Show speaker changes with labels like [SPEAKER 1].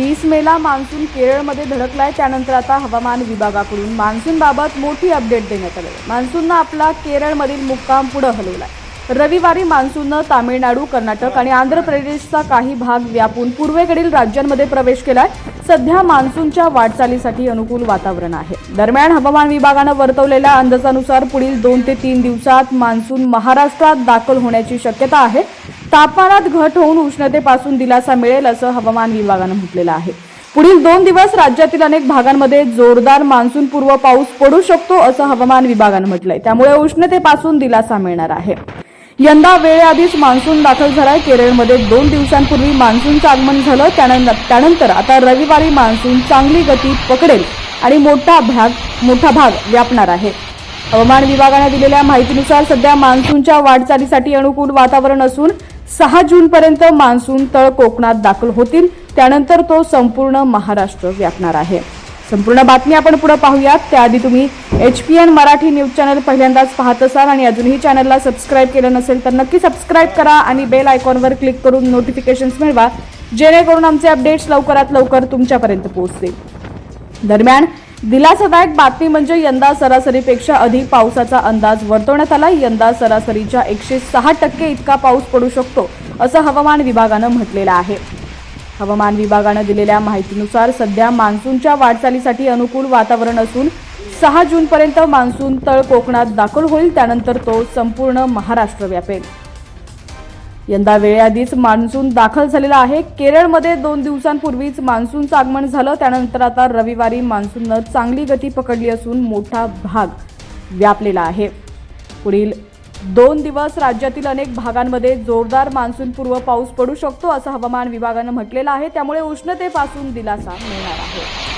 [SPEAKER 1] तीस मेला मान्सून केरळमध्ये धडकलाय. त्यानंतर आता हवामान विभागाकडून मान्सूनबाबत मोठी अपडेट देण्यात आली आहे. मान्सूननं आपला केरळमधील मुक्काम पुढं हलवलाय रविवारी मान्सूननं तामिळनाडू कर्नाटक आणि आंध्र प्रदेशचा काही भाग व्यापून पूर्वेकडील राज्यांमध्ये प्रवेश केलाय. सध्या मान्सूनच्या वाटचालीसाठी अनुकूल वातावरण आहे. दरम्यान हवामान विभागानं वर्तवलेल्या अंदाजानुसार पुढील दोन ते तीन दिवसात मान्सून महाराष्ट्रात दाखल होण्याची शक्यता आहे. तापमानात घट होऊन उष्णतेपासून दिलासा मिळेल असं हवामान विभागानं म्हटलेलं आहे. पुढील दोन दिवस राज्यातील अनेक भागांमध्ये जोरदार मान्सूनपूर्व पाऊस पडू शकतो असं हवामान विभागानं म्हटलंय. त्यामुळे उष्णतेपासून दिलासा मिळणार आहे. यंदा वेळेआधीच मान्सून दाखल झालाय. केरळमध्ये दोन दिवसांपूर्वी मान्सूनचं आगमन झालं. त्यानंतर त्यानंतर आता रविवारी मान्सून चांगली गती पकडेल आणि मोठा भाग मोठा भाग व्यापणार आहे. हवामान विभागाने दिलेल्या माहितीनुसार सध्या मान्सूनच्या वाटचालीसाठी अनुकूल वातावरण असून सहा जूनपर्यंत मान्सून तळ कोकणात दाखल होतील. त्यानंतर तो संपूर्ण महाराष्ट्र व्यापणार आहे. संपूर्ण बातमी आपण पुढे पाहूयात. त्याआधी तुम्ही H P N Marathi news channel पहिल्यांदाच पाहत असाल आणि अजूनही चॅनलला सबस्क्राईब केलं नसेल तर नक्की सबस्क्राईब करा आणि बेल आयकॉनवर क्लिक करून नोटिफिकेशन्स मिळवा जेणेकरून आमचे अपडेट्स लवकरात लवकर तुमच्यापर्यंत पोहोचतील. दरम्यान दिलासादायक बातमी म्हणजे यंदा सरासरीपेक्षा अधिक पावसाचा अंदाज वर्तवण्यात आला यंदा सरासरीच्या एकशे सहा टक्के इतका पाऊस पडू शकतो असं हवामान विभागानं म्हटलेलं आहे. हवामान विभागानं दिलेल्या माहितीनुसार सध्या मान्सूनच्या वाटचालीसाठी अनुकूल वातावरण असून सहा जूनपर्यंत मान्सून तळ कोकणात दाखल होईल त्यानंतर तो संपूर्ण महाराष्ट्र व्यापेल यंदा वेळेआधीच मान्सून दाखल झालेला आहे. केरळमध्ये दोन दिवसांपूर्वीच मान्सूनचं आगमन झालं. त्यानंतर आता रविवारी मान्सूननं चांगली गती पकडली असून मोठा भाग व्यापलेला आहे. पुढील दोन दिवस राज्यातील अनेक भागांमध्ये जोरदार मान्सूनपूर्व पाऊस पडू शकतो असं हवामान विभागानं म्हटलेलं आहे. त्यामुळे उष्णतेपासून दिलासा मिळणार आहे.